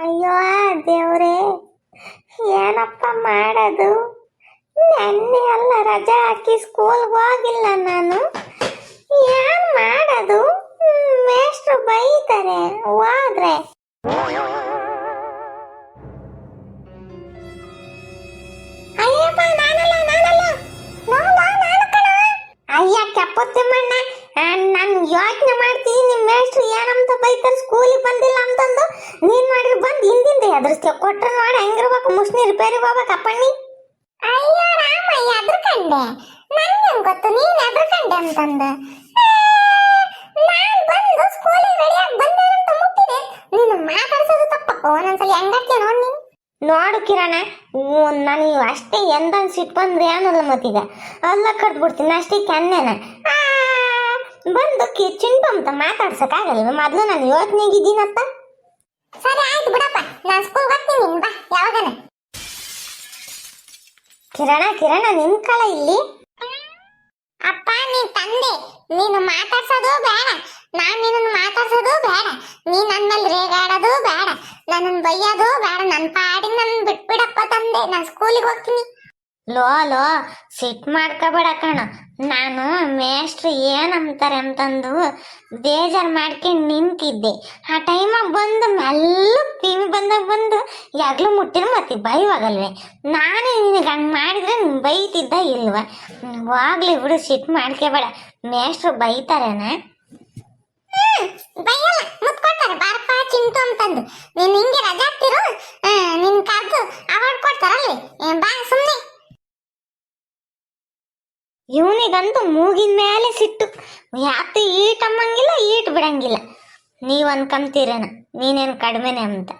ಅಯ್ಯೋ ದೇವ್ರೇ, ಏನಪ್ಪ ಮಾಡೋದು? ನೆನ್ನೆ ಅಲ್ಲ ರಜಾ ಹಾಕಿ ಸ್ಕೂಲ್ಗೆ ಹೋಗಿಲ್ಲ ನಾನು. ಏನ್ ಮಾಡೋದು? ಮೇಷ್ಟ್ರು ಬೈತಾರೆ, ಹೋದ್ರೆ. ಅಯ್ಯಪ್ಪ, ನಾನಲ್ಲ ನಾನಲ್ಲ. ನಾನಲ್ಲ ನಾನು ಅಯ್ಯ ಯೋಚನೆ ಮಾಡ್ತೀನಿ. ಮೇಷ್ಟ್ರು ಏನಂತ ಬೈತಾರೆ ಸ್ಕೂಲಿಗೆ ಬಂದಿಲ್ಲ ಅಂತಂದು ನೀನ್ ಮಾಡಿದ್ರೆ ಬಂದು ಹಿಂದಿಂದ ಎದುರಿಸ್ತೀಯ ಕೊಟ್ರ ನೋಡಿ, ಹೆಂಗಿರ್ಬೇಕು ಮುಷ್ಣಿ ರಿಪೇರಿ ಹೋಗ್ಬೇಕಪ್ಪಣ್ಣಿ ಅಯ್ಯೋ, ರಾಮಯ್ಯ ಎದ್ರಕಂಡೆ ನಂಗೆ ಗೊತ್ತು, ನೀನ್ ಎದ್ರಕಂಡೆ ಅಂತಂದ. ನಾನು ಬಂದು ಸ್ಕೂಲಿಗೆ ರೆಡಿಯಾಗಿ ಬಂದೆ ಅಂತ ಮುಟ್ಟಿದೆ. ನೀನು ಮಾತಾಡ್ಸೋದು ತಪ್ಪಪ್ಪ ಒಂದೊಂದ್ಸಲ ಹೆಂಗಾಡ್ತೀಯ ನೋಡಿ ನೀನು. ನೋಡು ಕಿರಣ ನಾನು ಅಷ್ಟೇ ಎಂದನ್ ಸಿಟ್ಟು ಬಂದ್ರೆ ಏನಲ್ಲ ಮತ್ತೀಗ? ಅಲ್ಲ ಕಡ್ದು ಬಿಡ್ತೀನಿ ಅಷ್ಟೇ ಕೆನ್ನೆನ. ಬಂದು ಕಿಚನ್ ಅಂತ ಮಾತಾಡ್ಸಕ್ಕಾಗಲ್ವ? ಮೊದ್ಲು ನಾನು ಯೋಚನೆಗಿದ್ದೀನತ್ತ ಸರಿ, ಆಯ್ತು ಬಿಡಪ್ಪ. ನಾನು ಸ್ಕೂಲ್ ಬರ್ತೀನಿ ಬಾ, ಯಾವಾಗನ. ಕಿರಣ ಕಿರಣ ಕಳ ಇಲ್ಲಿ. ಅಪ್ಪ, ನೀನ್ ತಂದೆ, ನೀನು ಮಾತಾಡ್ಸೋದು ಬೇಡ. ನಾನು ನಿನ್ನನ್ನು ಮಾತಾಡ್ಸೋದು ಬೇಡ. ನೀ ನನ್ನ ಮೇಲೆ ರೇಗಾಡೋದು ಬೇಡ. ನನ್ನನ್ನು ಬೈಯೋದು ಬೇಡ. ನನ್ನ ಪಾಡಿನ ನನ್ನ ಬಿಟ್ಬಿಡಪ್ಪ ತಂದೆ. ನಾನು ಸ್ಕೂಲಿಗೆ ಹೋಗ್ತೀನಿ. ಲೋ ಲೋ, ಸಿಟ್ ಮಾಡ್ಕೋಬೇಡ ಕಣ. ನಾನು ಮೇಷ್ಟ್ರು ಏನಂತಾರೆ ಅಂತಂದು ಬೇಜಾರು ಮಾಡ್ಕೊಂಡು ನಿಂತಿದ್ದೆ. ಆ ಟೈಮಾಗ ಬಂದು ಮೆಲ್ಲ ಟಿವಿ ಬಂದಾಗ ಬಂದು ಯಾಗ್ಲೂ ಮುಟ್ಟಿನ ಮತ್ತೆ ಬೈವಾಗಲ್ವೇ. ನಾನೇ ನಿನಗೆ ಹಂಗೆ ಮಾಡಿದ್ರೆ ನೀನು ಬೈತಿದ್ದ ಇಲ್ವ? ಹೋಗ್ಲಿ ಬಿಡು, ಸಿಟ್ ಮಾಡ್ಕೋಬೇಡ ಮೇಷ್ಟ್ರು ಬೈತಾರೇನ? ಬೈಯಲ್ಲ ಮುತ್ಕೊಡ್ತಾರೆ ಬಾರಪ್ಪ ಚಿಂತು ಅಂತಂದು. ನೀನು ಹಿಂಗೆ ರಜಾ ಹಾಕ್ತಿರು ನಿನ್ ಕರ್ದು ಅವಾರ್ಡ್ ಕೊಡ್ತಾರಲ್ರಿ ಏ, ಬಾ ಸುಮ್ಮನೆ ಇವನಿಗಂತೂ ಮೂಗಿನ ಮೇಲೆ ಸಿಟ್ಟು. ಯಾತು ಈಟ್ ಅಮ್ಮಂಗಿಲ್ಲ ಈಟ್ ಬಿಡಂಗಿಲ್ಲ. ನೀವು ಅನ್ಕೊಂತೀರೇನ ನೀನೇನು ಕಡಿಮೆನೆ ಅಂತ.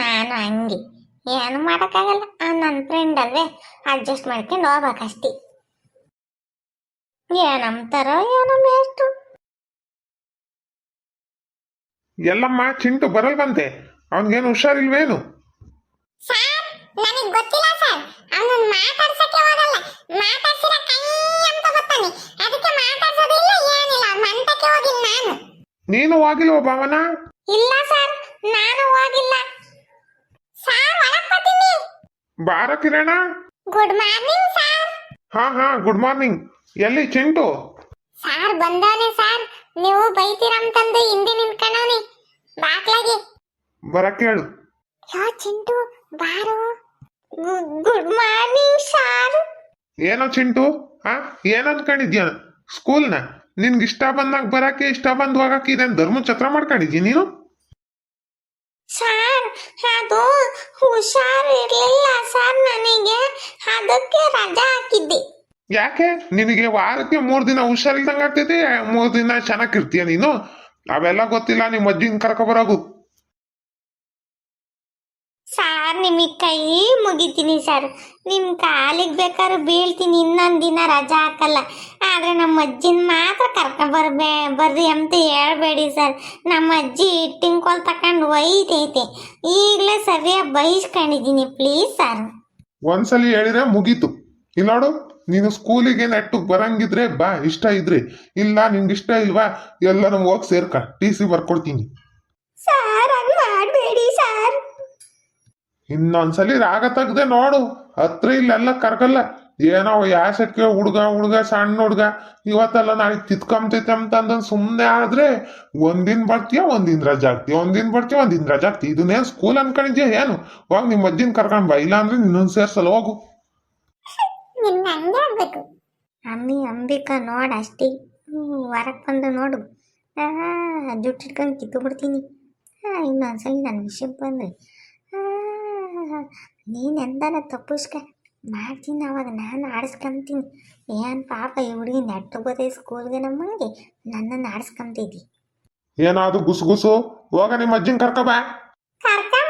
ನಾನು ಹಂಗೆ. ಏನು ಮಾಡೋಕ್ಕಾಗಲ್ಲ. ನನ್ನ ಫ್ರೆಂಡ್ ಅಲ್ವೇ ಅಡ್ಜಸ್ಟ್ ಮಾಡ್ಕೊಂಡು ಹೋಗ್ಬೇಕಷ್ಟೇ. ಏನಂತಾರೋ ಏನೋ ಮೇಷ್ಟು ಎಲ್ಲಮ್ಮ ಚಿಂಟು ಬರಲ್ವಂತೆ? ಅವನಿಗೇನು ಹುಷಾರಿಲ್ವೇನು? ಸರ್ ನನಗೆ ಗೊತ್ತಿಲ್ಲ ಸರ್ ಅವನನ್ನ ಮಾತಾಡ್ಸಕ್ಕೆ ಹೋಗಲ್ಲ ಮಾತಾಡ್ಸಿರ ಕೈ ಅಂತ ಬರ್ತಾನೆ ಅದಕ್ಕೆ ಮಾತಾಡ್ಸೋದಿಲ್ಲ ಏನಿಲ್ಲ ಮಂಟಕ್ಕೆ ಹೋಗಿಲ್ಲ ನಾನು ಹೋಗಿಲ್ವ ಭಾವನ? ಇಲ್ಲ ಸರ್ ನಾನು ಹೋಗಿಲ್ಲ. ಸರ್ ಒಳಗ್ ಬರ್ತೀನಿ. ಬಾರ ಕಿರಣ. ಗುಡ್ ಮಾರ್ನಿಂಗ್ ಸರ್ ಹಾ ಹಾ ಗುಡ್ ಮಾರ್ನಿಂಗ್ ಎಲ್ಲಿ ಚಿಂಟು? Sir ಬಂದಾನೆ sir. ನೀವು ಬೈತೀರಂತಂದು ಹಿಂದೆ ನಿಂತ್ಕೊಂಡವನೆ. ಬಾಕ್ಲಾಗಿ ಬರ ಕೇಳು. ಯೋ ಚಿಂಟು ಬಾರು. ಗುಡ್ ಮಾರ್ನಿಂಗ್ ಸರ್ ಏನೋ ಚಿಂಟು ಹಾ ಏನ್ ಅನ್ಕೊಂಡಿದ್ಯ ಸ್ಕೂಲ್ನ? ನಿನ್ಗೆ ಇಷ್ಟ ಬಂದಾಗ ಬರಕ್ಕೆ ಇಷ್ಟ ಬಂದ್ ಹೋಗಕ್ಕೆ ಇದೇನ್ ಧರ್ಮ ಛತ್ರ ಮಾಡ್ಕೊಂಡಿದ್ಯ ನೀನು? ಸರ್ ಅದು ಹುಷಾರಿರ್ಲಿಲ್ಲ ಸರ್ ನನಗೆ. ಅದಕ್ಕೆ ರಜಾ ಹಾಕಿದ್ದೆ. ಯಾಕೆ? ನಿನಗೆ ವಾರಕ್ಕೆ ಮೂರ್ ದಿನ ಹುಷಾರಿಲ್ದಂಗ ಆಗ್ತೈತಿ ಮೂರ್ ದಿನ ಚೆನ್ನಾಗಿರ್ತೀಯ ನೀನು? ಅವೆಲ್ಲ ಗೊತ್ತಿಲ್ಲ ನಿಮ್ಮ ಅಜ್ಜಿನ ಕರ್ಕೊ ನಿಮಗೆ ಕೈ ಮುಗಿತೀನಿ ಸರ್. ನಿಮ್ಮ ಕಾಲಿಗೆ ಬೇಕಾದ್ರೆ ಬೀಳ್ತೀನಿ ಇನ್ನೊಂದು ದಿನ ರಜಾ ಹಾಕಲ್ಲ. ಆದರೆ ನಮ್ಮ ಅಜ್ಜಿನ ಮಾತ್ರ ಕರ್ಕೊಂಡು ಬರ್ಬೇ ಬರ್ರಿ ಅಂತ ಹೇಳ್ಬೇಡಿ ಸರ್. ನಮ್ಮ ಅಜ್ಜಿ ಹಿಟ್ಟಿನ ಕೋಲ್ ತಕೊಂಡು ಒಯ್ತೈತೆ. ಈಗಲೇ ಸರಿಯಾಗಿ ಬೈಸ್ಕೊಂಡಿದ್ದೀನಿ ಪ್ಲೀಸ್ ಸರ್. ಒಂದ್ಸಲಿ ಹೇಳಿದ್ರೆ ಮುಗೀತು. ಇಲ್ಲ ನೋಡು ನೀನು ಸ್ಕೂಲಿಗೆ ನೆಟ್ಟು ಬರಂಗಿದ್ರೆ ಬಾ ಇಷ್ಟ ಇದ್ರಿ. ಇಲ್ಲ ನಿಮ್ಗೆ ಇಷ್ಟ ಇಲ್ವಾ ಎಲ್ಲ ಹೋಗಿ ಸೇರ್ಕ ಟಿ ಸಿ ಬರ್ಕೊಡ್ತೀನಿ. ಸರ್ ಸರ್ ಇನ್ನೊಂದ್ಸಲಿ ರಾಗ ತೆಗ್ದೆ ನೋಡು. ಹತ್ರ ಇಲ್ಲೆಲ್ಲ ಕರ್ಕಲ್ಲ ಏನೋ ಯಾಸಕ್ಕೆ ಹುಡ್ಗ ಹುಡ್ಗ ಸಣ್ಣ ಹುಡ್ಗ. ಇವತ್ತೆಲ್ಲ ನಾಳೆ ತಿತ್ಕೊಂತೈತೆ ಅಂತ ಅಂದ್ ಸುಮ್ಮನೆ ಆದ್ರೆ ಒಂದಿನ ಬರ್ತೀಯ ಒಂದಿನ ರಜಾ ಆಗ್ತೀಯ. ಒಂದಿನ ಬರ್ತೀಯ ಒಂದಿನ ರಜಾ ಆಗ್ತಿ ಇದನ್ನೇನು ಸ್ಕೂಲ್ ಅನ್ಕೊಂಡಿದ್ಯಾ ಏನು? ಹೋಗಿ ನಿಮ್ಮ ಅಜ್ಜಿನ ಕರ್ಕೊಂಡ್ ಬಾ. ಇಲ್ಲ ಅಂದ್ರೆ ನಿನ್ನೊಂದು ಸೇರ್ಸಲ್ಲ ಹೋಗು. ಅಮ್ಮಿ ಅಂಬಿಕಾ ನೋಡ ಅಷ್ಟೇ. ಹೊರಗೆ ಬಂದು ನೋಡು. ಜುಟ್ಟು ಹಿಡ್ಕೊಂಡು ಕಿತ್ತು ಬಿಡ್ತೀನಿ ಇನ್ನೊಂದ್ಸಲಿ ನನ್ನ ವಿಷಯಕ್ಕೆ ಬಂದ್ರೆ. ನೀನು ಎಂದನ ತಪ್ಪಿಸ್ಕ ಮಾಡ್ತೀನಿ ಅವಾಗ ನಾನು ಆಡಿಸ್ಕೊಂತೀನಿ. ಏನು ಪಾಪ ಈ ಹುಡುಗಿ ನೆಟ್ಟು ಬದೇ ಸ್ಕೂಲ್ಗೆ ನಮ್ಮಂಗೆ ನನ್ನನ್ನು ಆಡಿಸ್ಕೊಂತಿದ್ದಿ. ಏನಾದ್ರು ಗುಸು ಗುಸು ಹೋಗ ನಿಮ್ಮ ಅಜ್ಜಿನ ಕರ್ಕೊ ಬಾ. ಸರ್